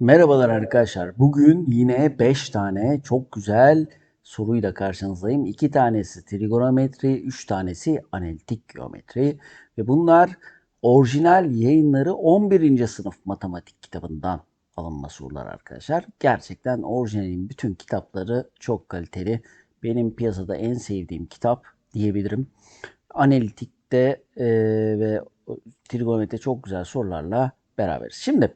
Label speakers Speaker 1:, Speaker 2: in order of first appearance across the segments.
Speaker 1: Merhabalar arkadaşlar. Bugün yine 5 tane çok güzel soruyla karşınızdayım. 2 tanesi trigonometri, 3 tanesi analitik geometri ve bunlar orijinal yayınları 11. sınıf matematik kitabından alınma sorular arkadaşlar. Gerçekten orijinalin bütün kitapları çok kaliteli. Benim piyasada en sevdiğim kitap diyebilirim. Analitikte e, ve trigonometride çok güzel sorularla beraberiz. Şimdi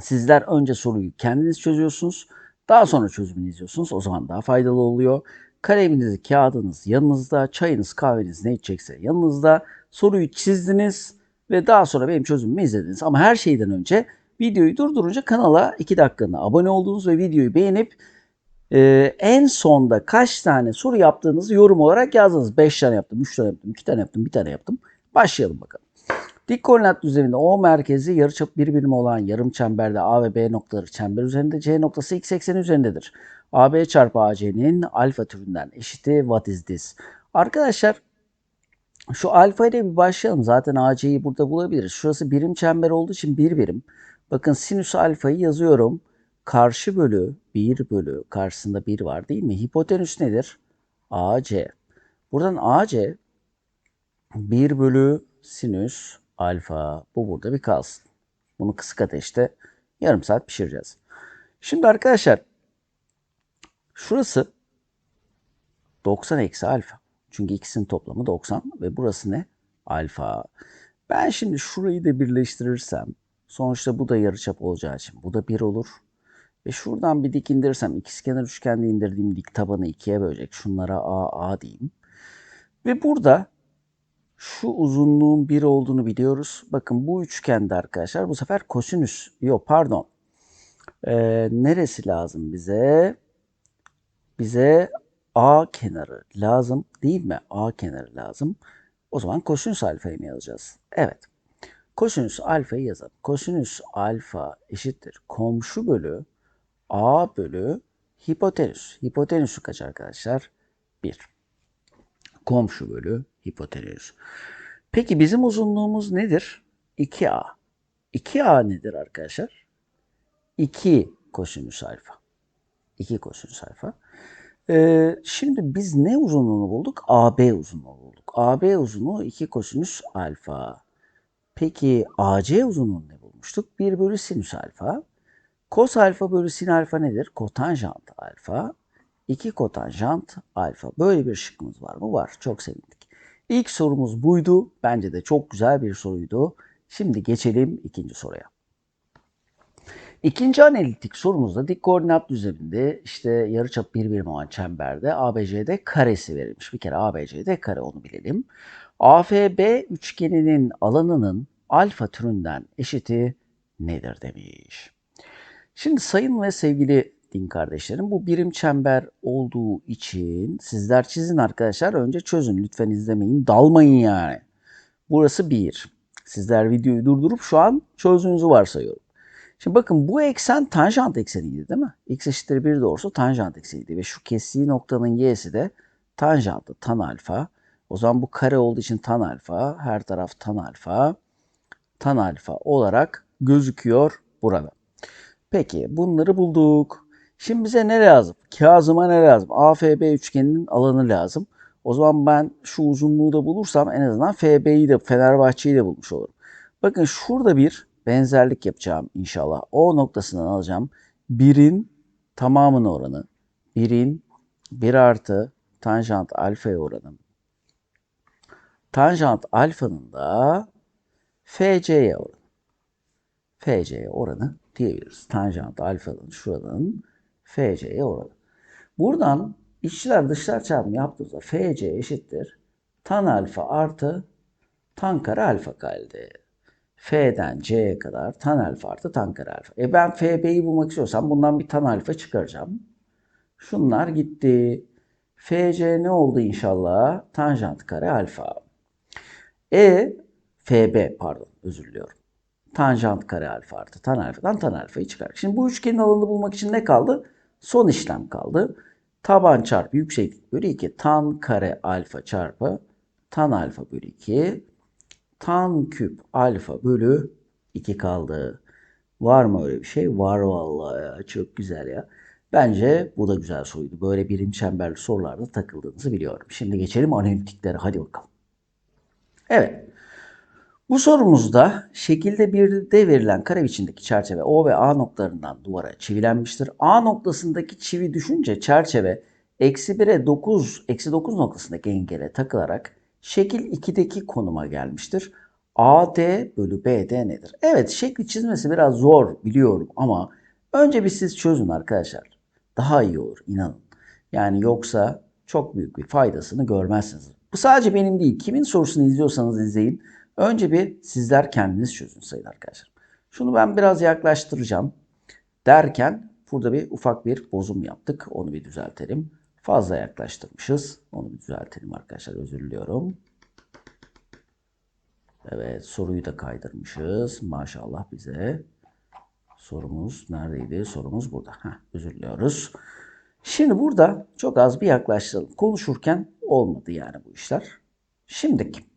Speaker 1: Sizler önce soruyu kendiniz çözüyorsunuz. Daha sonra çözümünü izliyorsunuz. O zaman daha faydalı oluyor. Kaleminiz, kağıdınız yanınızda, çayınız, kahveniz ne içecekse yanınızda. Soruyu çizdiniz ve daha sonra benim çözümümü izlediniz. Ama her şeyden önce videoyu durdurunca kanala 2 dakikalığına abone olduğunuz ve videoyu beğenip e, en sonda kaç tane soru yaptığınızı yorum olarak yazdınız. 5 tane yaptım, 3 tane yaptım, 2 tane yaptım, 1 tane yaptım. Başlayalım bakalım. Dik koordinat düzleminde O merkezi yarıçapı bir birim olan yarım çemberde A ve B noktaları çember üzerinde C noktası x ekseni üzerindedir. AB çarpı AC'nin alfa türünden eşiti what is this? Arkadaşlar şu alfa ile bir başlayalım. Zaten AC'yi burada bulabiliriz. Şurası birim çember olduğu için bir birim. Bakın sinüs alfayı yazıyorum. Karşı bölü 1 bölü karşısında 1 var değil mi? Hipotenüs nedir? AC. Buradan AC 1 bölü sinüs alfa. Bu burada bir kalsın. Bunu kısık ateşte yarım saat pişireceğiz. Şimdi arkadaşlar şurası 90 eksi alfa. Çünkü ikisinin toplamı 90 ve burası ne? Alfa. Ben şimdi şurayı da birleştirirsem sonuçta bu da yarıçap olacağı için bu da 1 olur. Ve şuradan bir dik indirirsem ikizkenar üçgende indirdiğim dik tabanı ikiye bölecek. Şunlara A, A diyeyim. Ve burada şu uzunluğun 1 olduğunu biliyoruz. Bakın bu üçgende arkadaşlar bu sefer kosinüs, yok pardon. Ee, neresi lazım bize? Bize A kenarı lazım değil mi? A kenarı lazım. O zaman kosinüs alfayı mı yazacağız? Evet. Kosinüs alfayı yazalım. Kosinüs alfa eşittir. Komşu bölü A bölü hipotenüs. Hipotenüsü kaç arkadaşlar? 1. Komşu bölü hipotenüs. Peki bizim uzunluğumuz nedir? 2A. 2A nedir arkadaşlar? 2 kosinüs alfa. 2 kosinüs alfa. Ee, şimdi biz ne uzunluğunu bulduk? AB uzunluğu bulduk. AB uzunluğu 2 kosinüs alfa. Peki AC uzunluğunu ne bulmuştuk? 1 bölü sinüs alfa. Kos alfa bölü sin alfa nedir? Kotanjant alfa. 2 kotanjant alfa. Böyle bir şıkkımız var mı? Var. Çok sevindik. İlk sorumuz buydu. Bence de çok güzel bir soruydu. Şimdi geçelim ikinci soruya. İkinci analitik sorumuzda dik koordinat düzleminde işte yarıçap bir birim olan çemberde ABCD karesi verilmiş. Bir kere ABCD kare onu bilelim. AFB üçgeninin alanının alfa türünden eşiti nedir demiş. Şimdi sayın ve sevgili din kardeşlerim bu birim çember olduğu için sizler çizin arkadaşlar. Önce çözün lütfen izlemeyin. Dalmayın yani. Burası 1. Sizler videoyu durdurup şu an çözdüğünüzü varsayıyorum. Şimdi bakın bu eksen tanjant ekseniydi değil mi? X eşittir 1 doğrusu tanjant ekseniydi. Ve şu kestiği noktanın y'si de tanjantı tan alfa. O zaman bu kare olduğu için tan alfa. Her taraf tan alfa. Tan alfa olarak gözüküyor burada. Peki bunları bulduk. Şimdi bize ne lazım? Kazıma ne lazım? AFB üçgeninin alanı lazım. O zaman ben şu uzunluğu da bulursam en azından FB'yi de Fenerbahçe'yi de bulmuş olurum. Bakın şurada bir benzerlik yapacağım inşallah. O noktasından alacağım. 1'in tamamının oranı. 1'in 1 artı tanjant alfaya oranı. Tanjant alfanın da FC'ye oranı. FC'ye oranı diyebiliriz. Tanjant alfanın şuranın FC'ye oranı. Buradan içler dışlar çarpımı yaptığımızda FC eşittir. Tan alfa artı tan kare alfa geldi. F'den C'ye kadar tan alfa artı tan kare alfa. E ben FB'yi bulmak istiyorsam bundan bir tan alfa çıkaracağım. Şunlar gitti. FC ne oldu inşallah? Tanjant kare alfa. E FB pardon özür diliyorum. Tanjant kare alfa artı tan alfadan tan alfayı çıkar. Şimdi bu üçgenin alanını bulmak için ne kaldı? Son işlem kaldı. Taban çarpı yükseklik bölü 2. Tan kare alfa çarpı tan alfa bölü 2. Tan küp alfa bölü 2 kaldı. Var mı öyle bir şey? Var vallahi ya. Çok güzel ya. Bence bu da güzel soruydu. Böyle birim çemberli sorularda takıldığınızı biliyorum. Şimdi geçelim analitiklere. Hadi bakalım. Evet. Bu sorumuzda şekilde bir de verilen kare biçimdeki çerçeve O ve A noktalarından duvara çivilenmiştir. A noktasındaki çivi düşünce çerçeve eksi 1'e 9, eksi 9 noktasındaki engele takılarak şekil 2'deki konuma gelmiştir. AD bölü BD nedir? Evet şekli çizmesi biraz zor biliyorum ama önce bir siz çözün arkadaşlar. Daha iyi olur inanın. Yani yoksa çok büyük bir faydasını görmezsiniz. Bu sadece benim değil. Kimin sorusunu izliyorsanız izleyin. Önce bir sizler kendiniz çözün sayın arkadaşlar. Şunu ben biraz yaklaştıracağım. Derken burada bir ufak bir bozum yaptık. Onu bir düzeltelim. Fazla yaklaştırmışız. Onu bir düzeltelim arkadaşlar. Özür diliyorum. Evet soruyu da kaydırmışız. Maşallah bize. Sorumuz neredeydi? Sorumuz burada. Heh, özür diliyoruz. Şimdi burada çok az bir yaklaştıralım. Konuşurken olmadı yani bu işler. Şimdiki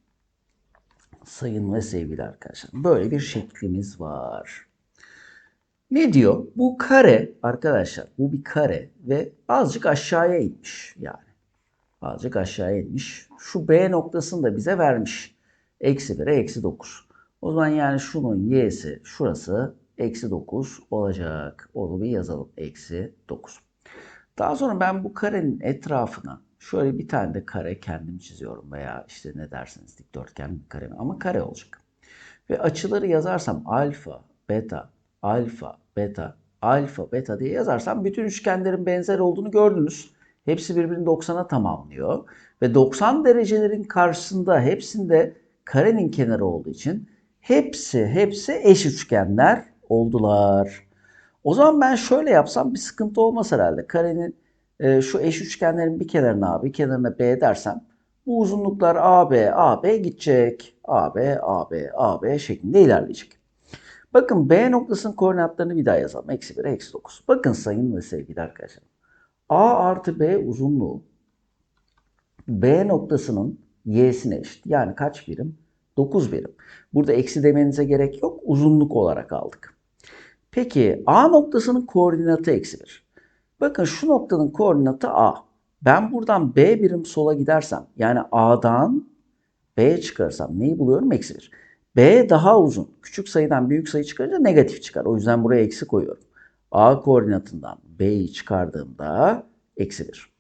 Speaker 1: sayın ve sevgili arkadaşlar böyle bir şeklimiz var. Ne diyor? Bu kare arkadaşlar bu bir kare ve azıcık aşağıya inmiş yani. Azıcık aşağıya inmiş. Şu B noktasını da bize vermiş. Eksi 1'e eksi 9. O zaman yani şunun y'si şurası eksi 9 olacak. Onu bir yazalım. Eksi 9. Daha sonra ben bu karenin etrafına şöyle bir tane de kare kendim çiziyorum veya işte ne dersiniz dikdörtgen bir kare ama kare olacak. Ve açıları yazarsam alfa, beta, alfa, beta, alfa, beta diye yazarsam bütün üçgenlerin benzer olduğunu gördünüz. Hepsi birbirini 90'a tamamlıyor. Ve 90 derecelerin karşısında hepsinde karenin kenarı olduğu için hepsi hepsi eş üçgenler oldular. O zaman ben şöyle yapsam bir sıkıntı olmaz herhalde. Karenin e, şu eş üçgenlerin bir kenarına A, bir kenarına B dersem bu uzunluklar AB, AB gidecek. AB, AB, AB şeklinde ilerleyecek. Bakın B noktasının koordinatlarını bir daha yazalım. Eksi 1, eksi 9. Bakın sayın ve sevgili arkadaşlar. A artı B uzunluğu B noktasının y'sine eşit. Yani kaç birim? 9 birim. Burada eksi demenize gerek yok. Uzunluk olarak aldık. Peki A noktasının koordinatı eksi 1. Bakın şu noktanın koordinatı A. Ben buradan B birim sola gidersem yani A'dan B'ye çıkarsam neyi buluyorum? Eksi 1. B daha uzun. Küçük sayıdan büyük sayı çıkarınca negatif çıkar. O yüzden buraya eksi koyuyorum. A koordinatından B'yi çıkardığımda eksi 1.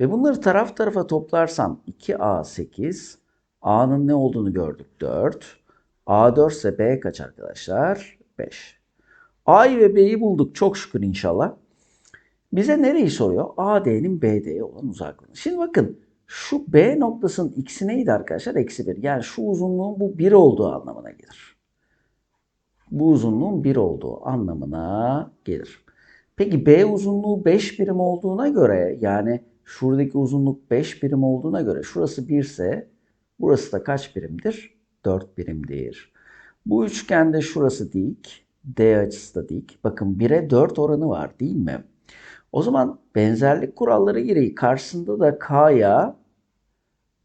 Speaker 1: Ve bunları taraf tarafa toplarsam 2A8, A'nın ne olduğunu gördük 4. A4 ise B kaç arkadaşlar? 5. A'yı ve B'yi bulduk çok şükür inşallah. Bize nereyi soruyor? AD'nin BD'ye olan uzaklığını. Şimdi bakın şu B noktasının x'i neydi arkadaşlar? Eksi 1. Yani şu uzunluğun bu 1 olduğu anlamına gelir. Bu uzunluğun 1 olduğu anlamına gelir. Peki B uzunluğu 5 birim olduğuna göre yani şuradaki uzunluk 5 birim olduğuna göre şurası 1 ise burası da kaç birimdir? 4 birimdir. Bu üçgende şurası dik, D açısı da dik. Bakın 1'e 4 oranı var değil mi? O zaman benzerlik kuralları gereği karşısında da K'ya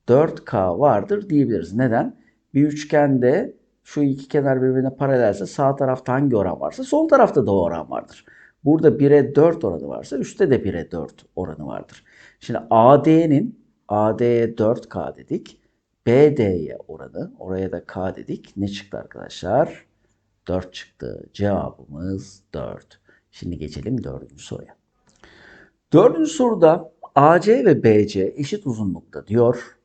Speaker 1: 4K vardır diyebiliriz. Neden? Bir üçgende şu iki kenar birbirine paralelse sağ tarafta hangi oran varsa sol tarafta da o oran vardır. Burada 1'e 4 oranı varsa üstte de 1'e 4 oranı vardır. Şimdi AD'nin AD'ye 4K dedik. BD'ye oranı oraya da K dedik. Ne çıktı arkadaşlar? 4 çıktı. Cevabımız 4. Şimdi geçelim dördüncü soruya. Dördüncü soruda AC ve BC eşit uzunlukta diyor.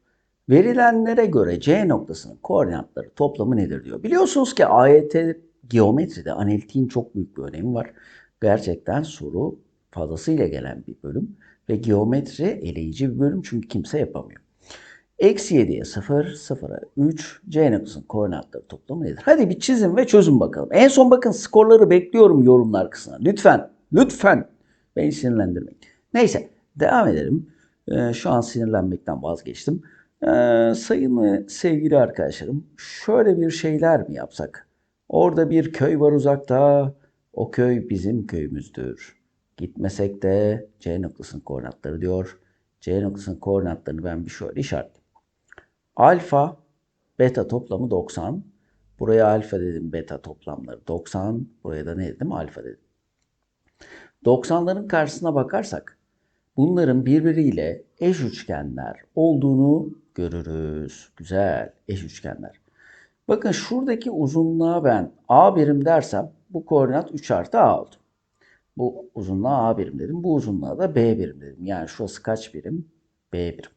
Speaker 1: Verilenlere göre C noktasının koordinatları toplamı nedir diyor. Biliyorsunuz ki AYT geometride analitiğin çok büyük bir önemi var. Gerçekten soru fazlasıyla gelen bir bölüm ve geometri eleyici bir bölüm çünkü kimse yapamıyor. Eksi 7'ye 0, 0'a 3, C noktasının koordinatları toplamı nedir? Hadi bir çizin ve çözün bakalım. En son bakın skorları bekliyorum yorumlar kısmına. Lütfen, lütfen beni sinirlendirmeyin. Neyse devam edelim. Ee, şu an sinirlenmekten vazgeçtim. Ee, sayın ve sevgili arkadaşlarım şöyle bir şeyler mi yapsak? Orada bir köy var uzakta. O köy bizim köyümüzdür. Gitmesek de C noktasının koordinatları diyor. C noktasının koordinatlarını ben bir şöyle işaretleyeyim. Alfa, beta toplamı 90. Buraya alfa dedim beta toplamları 90. Buraya da ne dedim? Alfa dedim. 90'ların karşısına bakarsak bunların birbiriyle eş üçgenler olduğunu görürüz. Güzel eş üçgenler. Bakın şuradaki uzunluğa ben A birim dersem bu koordinat 3 artı A oldu. Bu uzunluğa A birim dedim. Bu uzunluğa da B birim dedim. Yani şurası kaç birim? B birim.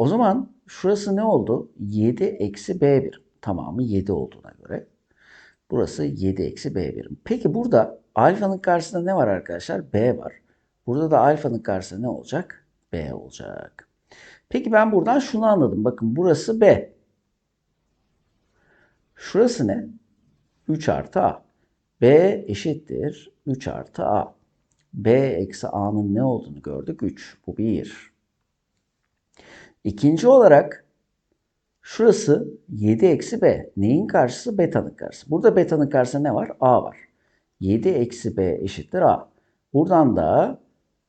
Speaker 1: O zaman şurası ne oldu? 7 eksi B birim. Tamamı 7 olduğuna göre. Burası 7 eksi B birim. Peki burada alfanın karşısında ne var arkadaşlar? B var. Burada da alfanın karşısında ne olacak? B olacak. Peki ben buradan şunu anladım. Bakın burası B. Şurası ne? 3 artı A. B eşittir 3 artı A. B eksi A'nın ne olduğunu gördük. 3. Bu 1. İkinci olarak şurası 7 eksi B. Neyin karşısı? Beta'nın karşısı. Burada beta'nın karşısında ne var? A var. 7 eksi B eşittir A. Buradan da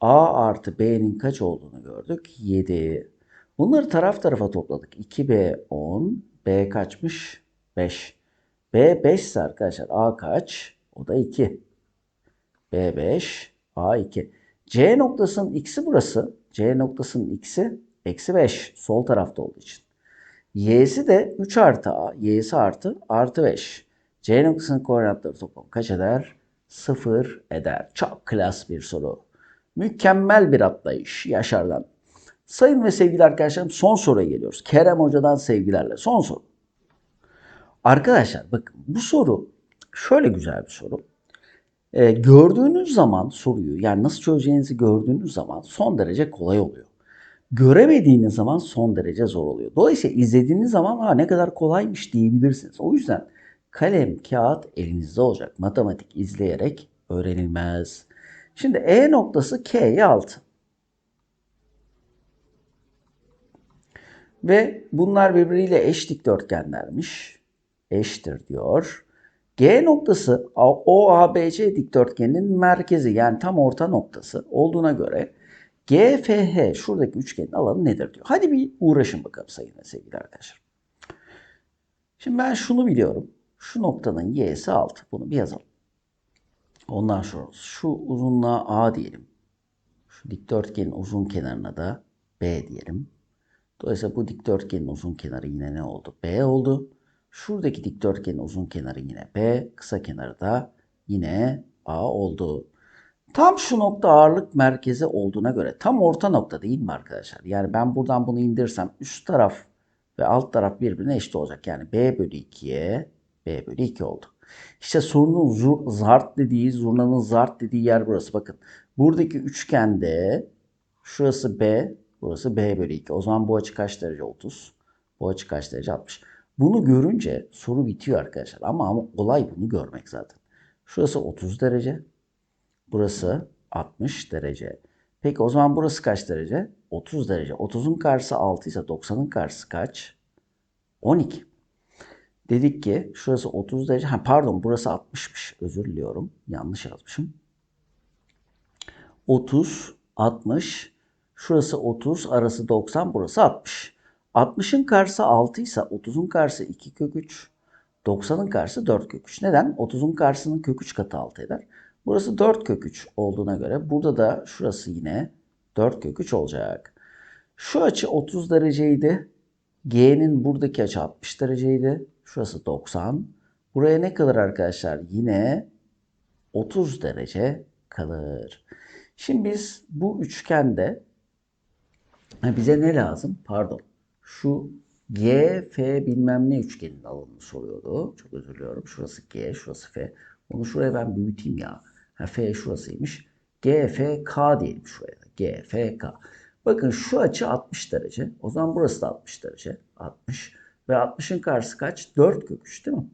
Speaker 1: A artı B'nin kaç olduğunu gördük. 7. Bunları taraf tarafa topladık. 2B 10. B kaçmış? 5. B 5 ise arkadaşlar A kaç? O da 2. B 5. A 2. C noktasının x'i burası. C noktasının x'i eksi 5. Sol tarafta olduğu için. Y'si de 3 artı A. Y'si artı artı 5. C noktasının koordinatları toplam kaç eder? 0 eder. Çok klas bir soru. Mükemmel bir atlayış Yaşar'dan. Sayın ve sevgili arkadaşlarım son soruya geliyoruz. Kerem Hoca'dan sevgilerle. Son soru. Arkadaşlar bakın bu soru şöyle güzel bir soru. Ee, gördüğünüz zaman soruyu yani nasıl çözeceğinizi gördüğünüz zaman son derece kolay oluyor. Göremediğiniz zaman son derece zor oluyor. Dolayısıyla izlediğiniz zaman ha ne kadar kolaymış diyebilirsiniz. O yüzden kalem, kağıt elinizde olacak. Matematik izleyerek öğrenilmez. Şimdi E noktası K'ye 6. Ve bunlar birbiriyle eş dikdörtgenlermiş. Eştir diyor. G noktası OABC dikdörtgeninin merkezi yani tam orta noktası olduğuna göre GFH şuradaki üçgenin alanı nedir diyor. Hadi bir uğraşın bakalım sayın sevgili arkadaşlar. Şimdi ben şunu biliyorum. Şu noktanın y'si 6. Bunu bir yazalım. Ondan sonra şu uzunluğa A diyelim. Şu dikdörtgenin uzun kenarına da B diyelim. Dolayısıyla bu dikdörtgenin uzun kenarı yine ne oldu? B oldu. Şuradaki dikdörtgenin uzun kenarı yine B, kısa kenarı da yine A oldu. Tam şu nokta ağırlık merkezi olduğuna göre tam orta nokta değil mi arkadaşlar? Yani ben buradan bunu indirsem üst taraf ve alt taraf birbirine eşit olacak. Yani B bölü 2'ye B bölü 2 oldu. İşte sorunun zur, zart dediği, zurnanın zart dediği yer burası. Bakın buradaki üçgende şurası B, burası B bölü 2. O zaman bu açı kaç derece? 30. Bu açı kaç derece? 60. Bunu görünce soru bitiyor arkadaşlar. Ama, ama olay bunu görmek zaten. Şurası 30 derece. Burası 60 derece. Peki o zaman burası kaç derece? 30 derece. 30'un karşısı 6 ise 90'ın karşısı kaç? 12. Dedik ki şurası 30 derece. Ha, pardon burası 60'mış. Özür diliyorum. Yanlış yazmışım. 30, 60. Şurası 30, arası 90, burası 60. 60'ın karşısı 6 ise 30'un karşısı 2 kök 3. 90'ın karşısı 4 kök 3. Neden? 30'un karşısının kök 3 katı 6 eder. Burası 4 kök 3 olduğuna göre burada da şurası yine 4 kök 3 olacak. Şu açı 30 dereceydi. G'nin buradaki açı 60 dereceydi. Şurası 90. Buraya ne kalır arkadaşlar? Yine 30 derece kalır. Şimdi biz bu üçgende bize ne lazım? Pardon. Şu G, F bilmem ne üçgenin alanını soruyordu. Çok özür diliyorum. Şurası G, şurası F. Onu şuraya ben büyüteyim ya. Ha, F şurasıymış. G, F, K diyelim şuraya. G, F, K. Bakın şu açı 60 derece. O zaman burası da 60 derece. 60. Ve 60'ın karşısı kaç? 4 kök 3 değil mi?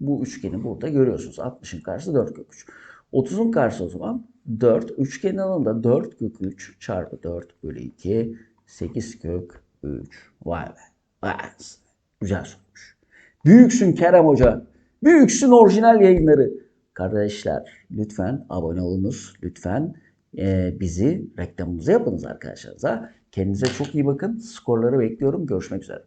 Speaker 1: Bu üçgeni burada görüyorsunuz. 60'ın karşısı 4 kök 3. 30'un karşısı o zaman 4. Üçgenin alanında 4 kök 3 çarpı 4 bölü 2 8 kök 3. Vay be. Vay. Güzel sormuş. Büyüksün Kerem Hoca. Büyüksün orijinal yayınları. Kardeşler lütfen abone olunuz. Lütfen e, bizi reklamımızı yapınız arkadaşlarınıza. Kendinize çok iyi bakın. Skorları bekliyorum. Görüşmek üzere.